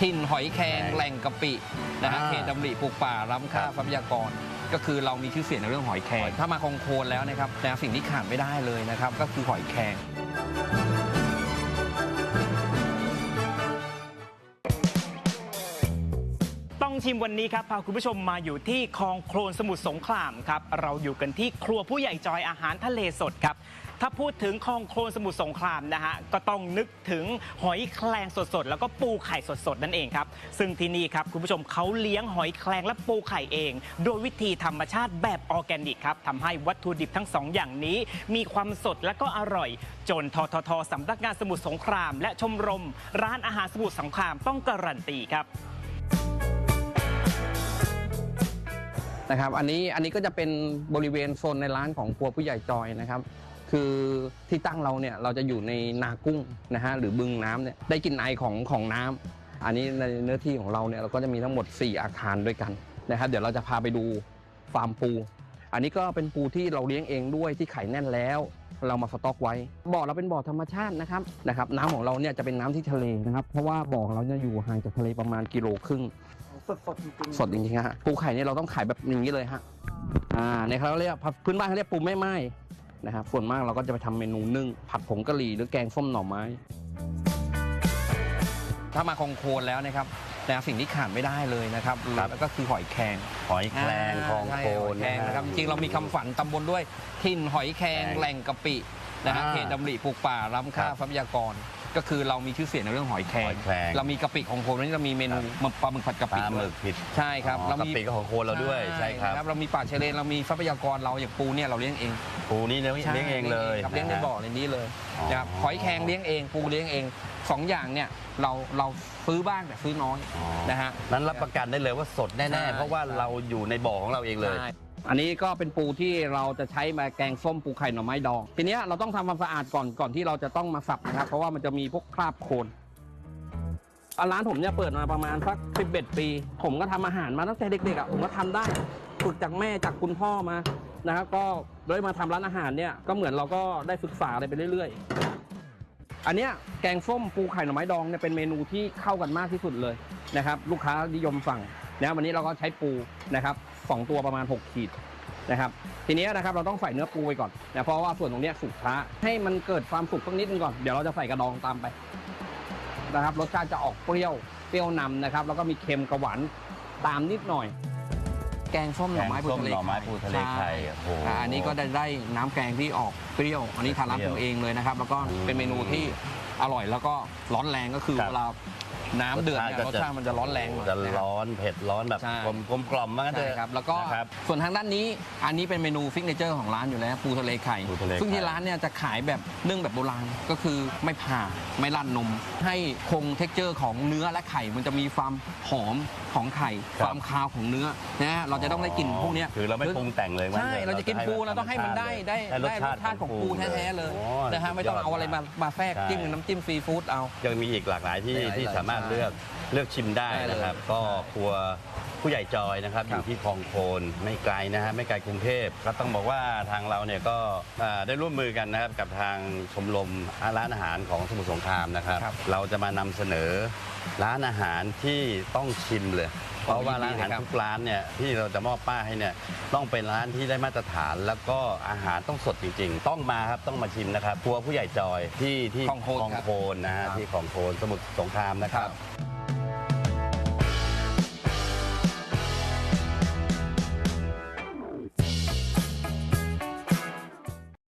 ถิ่นหอยแครงแครงแหล่งกะปินะฮะอ่า เขตดำริปลูกป่าล้ำค่าครับทรัพยากร ก็คือเรามีชื่อเสียงในเรื่องหอยแครงถ้ามาคลองโคนแล้วนะครับแต่สิ่งที่ขาดไม่ได้เลยนะครับก็คือหอยแครง ชิมวันนี้ครับพาคุณผู้ชมมาอยู่ที่คลองโคลนสมุทรสงครามครับเราอยู่กันที่ครัวผู้ใหญ่จอยอาหารทะเลสดครับถ้าพูดถึงคลองโคลนสมุทรสงครามนะฮะก็ต้องนึกถึงหอยแครงสดๆ แล้วก็ปูไข่สดๆ นั่นเองครับ ซึ่งที่นี่ครับคุณผู้ชมเขาเลี้ยงหอยแครงและปูไข่เอง โดยวิธีธรรมชาติแบบออร์แกนิกครับทำให้วัตถุดิบทั้งสองอย่างนี้ มีความสดและก็อร่อย จนทททสำนักงานสมุทรสงคราม และชมรม ร้านอาหารสมุทรสงครามต้องการันตีครับ นะครับอันนี้อันนี้ก็จะเป็นบริเวณโซนในร้านของครัวผู้ใหญ่จอยนะครับ คือที่ตั้งเราเนี่ยเราจะอยู่ในนากุ้งนะฮะหรือบึงน้ำเนี่ยได้กลินไอของของน้ำอันนี้ในเนื้อที่ของเราเนี่ยเราก็จะมีทั้งหมด 4 อาคารด้วยกันนะครับ เดี๋ยวเราจะพาไปดูฟาร์มปู อันนี้ก็เป็นปูที่เราเลี้ยงเองด้วยที่ไข่แน่นแล้ว เรามาสต็อกไว้บ่อเราเป็นบ่อธรรมชาตินะครับนะครับ น้ำของเราเนี่ยจะเป็นน้ำที่ทะเลนะครับ เพราะว่าบ่อเราเนี่ยอยู่ห่างจากทะเลประมาณกิโลครึ่ง สดสดๆจริงๆสดจริงๆฮะปูไข่เนี่ยเราต้องขายแบบอย่างนี้เลยฮะอ่าในเขาเรียกพื้นบ้านเขาเรียกปูแม่ไม้นะครับส่วนมากเราก็จะไปทำเมนูนึ่งผัดผงกะหรี่หรือแกงส้มหน่อไม้ ถ้ามาคลองโคนแล้วนะครับแต่สิ่งที่ขาดไม่ได้เลยนะครับครับแล้วก็คือหอยแครงหอยแครงคลองใช่โคหอนยแครงฮนะครับจริงๆเรามีคำฝันตำบลด้วยถิ่นหอยแครงแครงแหล่งกะปินะฮะอ่าเขตดำริปลูกป่าล้ำค่าครับทรัพยากร ก็คือเรามีชื่อเสียงในเรื่องหอยแครหงอยแครง เรามีกะปิของโคนวันนี้เรามีเมนูปลาหมึกผัดกะปปิลาหมึกผิดใช่ครับอ๋อเรากะมีปิก็ของโคนเราด้วยใช่ครับนะเรามีป่าชายเลนเรามีทรัพยากรเราอย่างปูเนี่ยเราเลี้ยงเองปูนี่เลี้ยงใช่เลี้ยงเองเลยครับเลี้ยงในะฮะบ่อในนี้เลยอ๋อนะครับหอยแครงเลี้ยงเองปูเลี้ยงเองสองอย่างเนี่ยเราเราซื้อบ้างแต่ซื้อน้อยอ๋อนะฮะ นั้นรับประกันได้เลยว่าสดใช่แน่ๆเพราะว่าเราอยู่ในบ่อของเราเองเลย ใช่ อันนี้ก็เป็นปูที่เราจะใช้มาแกงส้มปูไข่หน่อไม้ดอง ทีเนี้ยเราต้องทำความสะอาดก่อนก่อนที่เราจะต้องมาสับนะครับ เพราะว่ามันจะมีพวกคราบโคลนอะร้านผมเนี่ยเปิดมาประมาณสัก11ปี ผมก็ทำอาหารมาตั้งแต่เด็กๆอะผมก็ทำได้ฝึกจากแม่จากคุณพ่อมานะครับ ก็ได้มาทำร้านอาหารเนี่ยก็เหมือนเราก็ได้ศึกษาอะไรไปเรื่อย ๆ อันเนี้ยแกงส้มปูไข่หน่อไม้ดองเนี่ยเป็นเมนูที่เข้ากันมากที่สุดเลยนะครับ ลูกค้านิยมสั่ง นะวันนี้เราก็ใช้ปูนะครับสองตัวประมาณ 6 ขีดนะครับทีนี้นะครับเราต้องใส่เนื้อปูไปก่อนนะเพราะว่าส่วนตรงเนี้ยสุกช้าให้มันเกิดความสุกสักนิดนึงก่อนเดี๋ยวเราจะใส่กระดองตามไปนะครับรสชาติจะออกเปรี้ยวเปรี้ยวนำนะครับแล้วก็มีเค็มกระหวานตามนิดหน่อย แกงส้มหน่อไม้แกงปูส้มทะเลหน่อไม้ปูทะเลไข่ใช่โอ้โหอ่าอันนี้ก็ได้ได้น้ำแกงที่ออกเปรี้ยว อันนี้ทางร้านเปรี้ปยวรุงเองเลยนะครับ แล้วก็อืมเป็นเมนูที่อร่อยแล้วก็ร้อนแรงก็คือครับเวลา น้ำเดือดเนี่ยรสชาติมันจะร้อนแรงหน่อยจะนะครับร้อนเผ็ดร้อนแบบใช่ กลมกลมกล่อมมากนเถใช่อะครับแล้วก็นะครับ ส่วนทางด้านนี้อันนี้เป็นเมนูฟิกเนเจอร์ของร้านอยู่แล้วปูทะเลไข่ ปูทะเลซึ่งที่ไข่ร้านเนี่ยจะขายแบบนึ่งแบบโบราณก็คือไม่ผ่าไม่ลั่นนม ให้คงเท็กเจอร์ของเนื้อและไข่ มันจะมีความหอมของไข่ ความคาวของเนื้อนะฮะเราจะต้องได้กลิ่นพวกเนี้ยคือเราไม่ปรุงแต่งเลยว่าใช่ถอเราจะกินปูให้เราต้องให้มันได้ได้ให้ได้รสชาติของปูแท้ๆเลยโอ้นะฮะไม่ต้องเอาอะไรมามาแทรกใช่จิ้มกับน้ำจิ้มซีฟู้ดเอา ยังมีอีกหลากหลายที่หลายๆที่สามารถใช่เลือกเลือกชิมได้ได้เลยนะครับ ก็ครัว ผู้ใหญ่จอยนะครับคอรับยู่ที่คลองโคนไม่ไกลนะฮะไม่ไกลกรุงเทพก็ต้องบอกว่าทางเราเนี่ยก็อ่าได้ร่วมมือกันนะครับกับทางชมรมร้านอาหารของสมุทรสงครามนะครับ ครับเราจะมานำเสนอร้านอาหารที่ต้องชิมเลย เพราะว่าร้านอาหารทุกร้านเนี่ยที่เราจะมอบป้ายให้เนี่ยต้องเป็นร้านที่ได้มาตรฐาน แล้วก็อาหารต้องสดจริง ๆ ต้องมาครับต้องมาชิมนะครับครัวผู้ใหญ่จอยที่ที่คลองโคนคลองครับโคนนะฮะครับที่คลองโคนสมุทรสงครามนะครับครับ